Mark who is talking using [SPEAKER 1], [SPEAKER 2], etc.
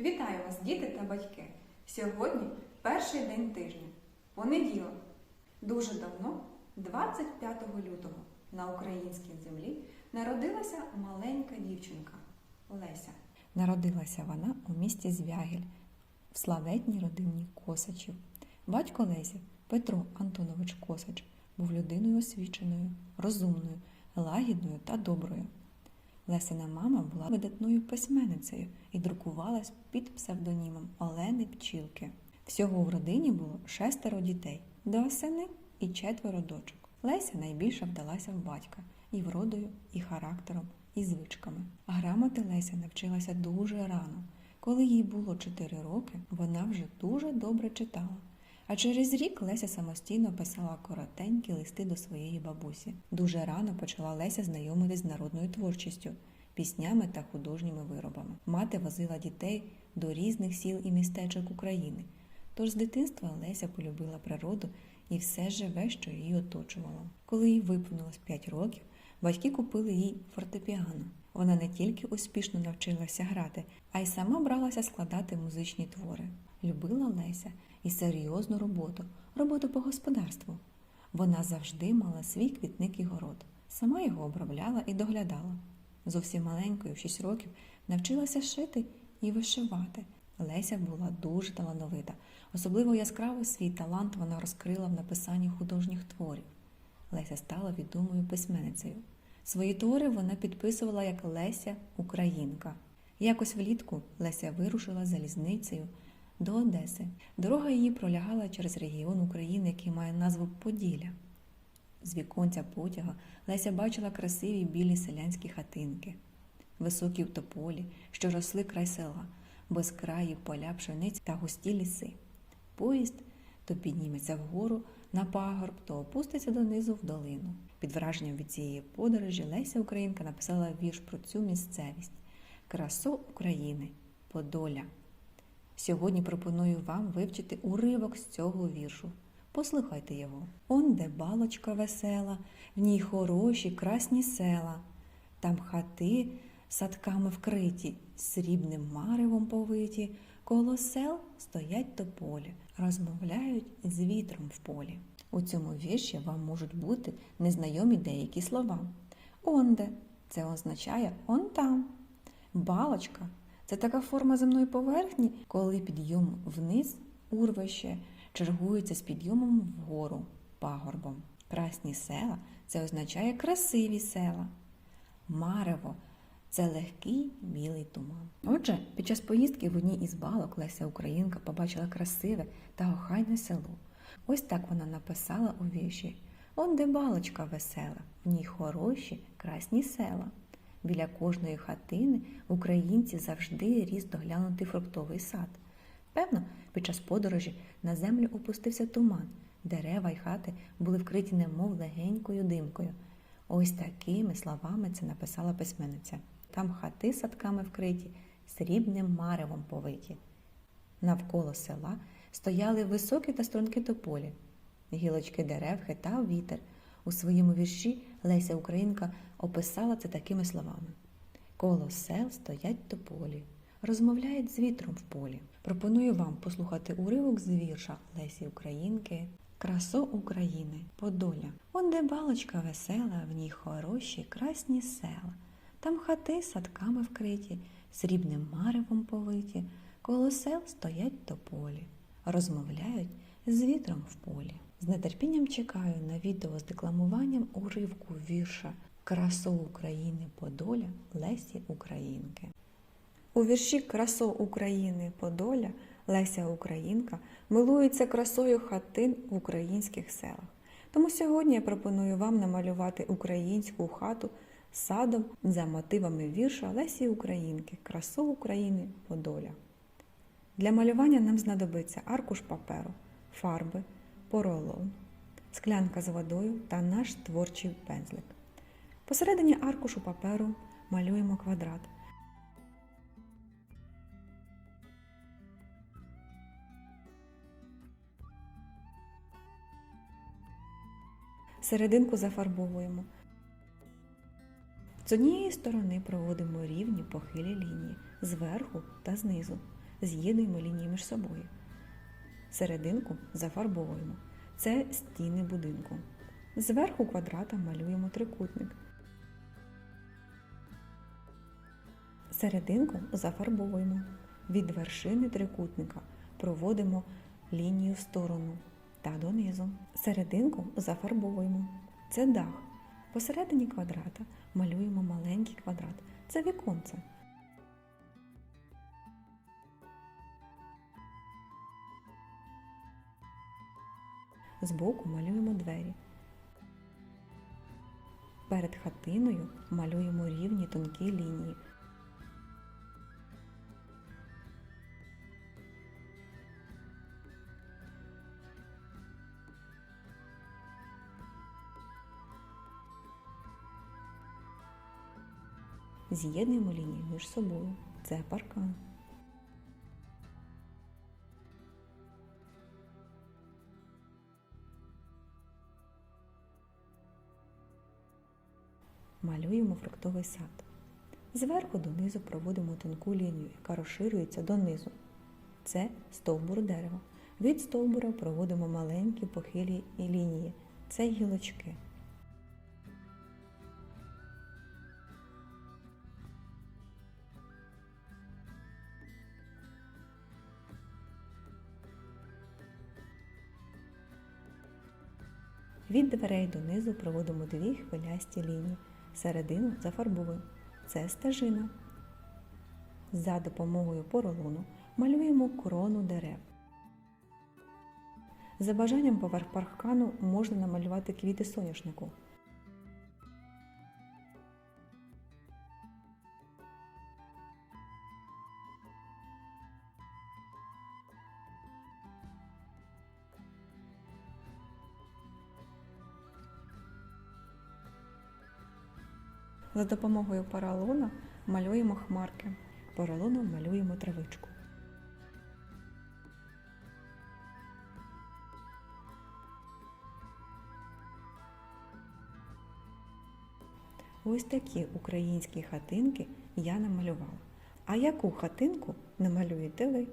[SPEAKER 1] Вітаю вас, діти та батьки! Сьогодні перший день тижня, понеділок. Дуже давно, 25 лютого, на українській землі народилася маленька дівчинка Леся. Народилася вона у місті Звягіль, в славетній родині Косачів. Батько Лесі Петро Антонович Косач був людиною освіченою, розумною, лагідною та доброю. Лесина мама була видатною письменницею і друкувалась під псевдонімом Олени Пчілки. Всього в родині було шестеро дітей, два сини і четверо дочок. Леся найбільше вдалася в батька і вродою, і характером, і звичками. Грамоти Леся навчилася дуже рано. Коли їй було 4 роки, вона вже дуже добре читала. А через рік Леся самостійно писала коротенькі листи до своєї бабусі. Дуже рано почала Леся знайомитись з народною творчістю, піснями та художніми виробами. Мати возила дітей до різних сіл і містечок України. Тож з дитинства Леся полюбила природу і все живе, що її оточувало. Коли їй виповнилось 5 років, батьки купили їй фортепіано. Вона не тільки успішно навчилася грати, а й сама бралася складати музичні твори. Любила Леся і серйозну роботу, роботу по господарству. Вона завжди мала свій квітник і город, сама його обробляла і доглядала. Зовсім маленькою, в 6 років, навчилася шити і вишивати. Леся була дуже талановита. Особливо яскраво свій талант вона розкрила в написанні художніх творів. Леся стала відомою письменницею. Свої твори вона підписувала як Леся Українка. Якось влітку Леся вирушила залізницею до Одеси. Дорога її пролягала через регіон України, який має назву Поділля. З віконця потяга Леся бачила красиві білі селянські хатинки, високі в тополі, що росли край села, безкраї поля пшениць та густі ліси. Поїзд то підніметься вгору на пагорб, то опуститься донизу в долину. Під враженням від цієї подорожі Леся Українка написала вірш про цю місцевість Красу України, Подоля. Сьогодні пропоную вам вивчити уривок з цього віршу. Послухайте його. Он де балочка весела, в ній хороші, красні села, там хати садками вкриті, срібним маревом повиті, коло сел стоять тополі, розмовляють з вітром в полі. У цьому вірші вам можуть бути незнайомі деякі слова. Онде це означає он там. Балочка це така форма земної поверхні, коли підйом вниз урвище чергується з підйомом вгору пагорбом. Красні села це означає красиві села. Марево це легкий білий туман. Отже, під час поїздки в одній із балок Леся Українка побачила красиве та охайне село. Ось так вона написала у вірші Он де балочка весела, в ній хороші, красні села. Біля кожної хатини українці завжди ріс доглянутий фруктовий сад. Певно, під час подорожі на землю опустився туман, дерева й хати були вкриті немов легенькою димкою. Ось такими словами це написала письменниця. Там хати садками вкриті, срібним маревом повиті. Навколо села стояли високі та струнки тополі. Гілочки дерев хитав вітер. У своєму вірші Леся Українка описала це такими словами: Коло сел стоять тополі, розмовляють з вітром в полі. Пропоную вам послухати уривок з вірша Лесі Українки Красо України, Подоля. Он де балочка весела, в ній хороші, красні села. Там хати садками вкриті, срібним маревом повиті, коло сел стоять тополі, розмовляють з вітром в полі. З нетерпінням чекаю на відео з декламуванням уривку вірша Красо України Подоля Лесі Українки. У вірші Красо України Подоля Леся Українка милується красою хатин в українських селах. Тому сьогодні я пропоную вам намалювати українську хату садом за мотивами вірша Лесі Українки Красу України Подоля. Для малювання нам знадобиться аркуш паперу, фарби, поролон, склянка з водою та наш творчий пензлик. Посередині аркушу паперу малюємо квадрат. Серединку зафарбовуємо. З однієї сторони проводимо рівні похилі лінії зверху та знизу.
[SPEAKER 2] з'єднуємо лінії між собою. Серединку зафарбовуємо. Це стіни будинку. Зверху квадрата малюємо трикутник. Серединку зафарбовуємо. Від вершини трикутника проводимо лінію в сторону та донизу. Серединку зафарбовуємо. Це дах. Посередині квадрата малюємо маленький квадрат. Це віконце. Збоку малюємо двері. Перед хатиною малюємо рівні тонкі лінії. З'єднуємо лінії між собою. Це паркан. Малюємо фруктовий сад. Зверху донизу проводимо тонку лінію, яка розширюється донизу. Це стовбур дерева. Від стовбура проводимо маленькі похилі лінії. Це гілочки. Від дверей донизу проводимо дві хвилясті лінії. Середину зафарбовуємо. Це стежина. За допомогою поролону малюємо крону дерев. За бажанням поверх паркану можна намалювати квіти соняшнику. За допомогою поролона малюємо хмарки. Поролоном малюємо травичку. Ось такі українські хатинки я намалювала. А яку хатинку намалюєте ви?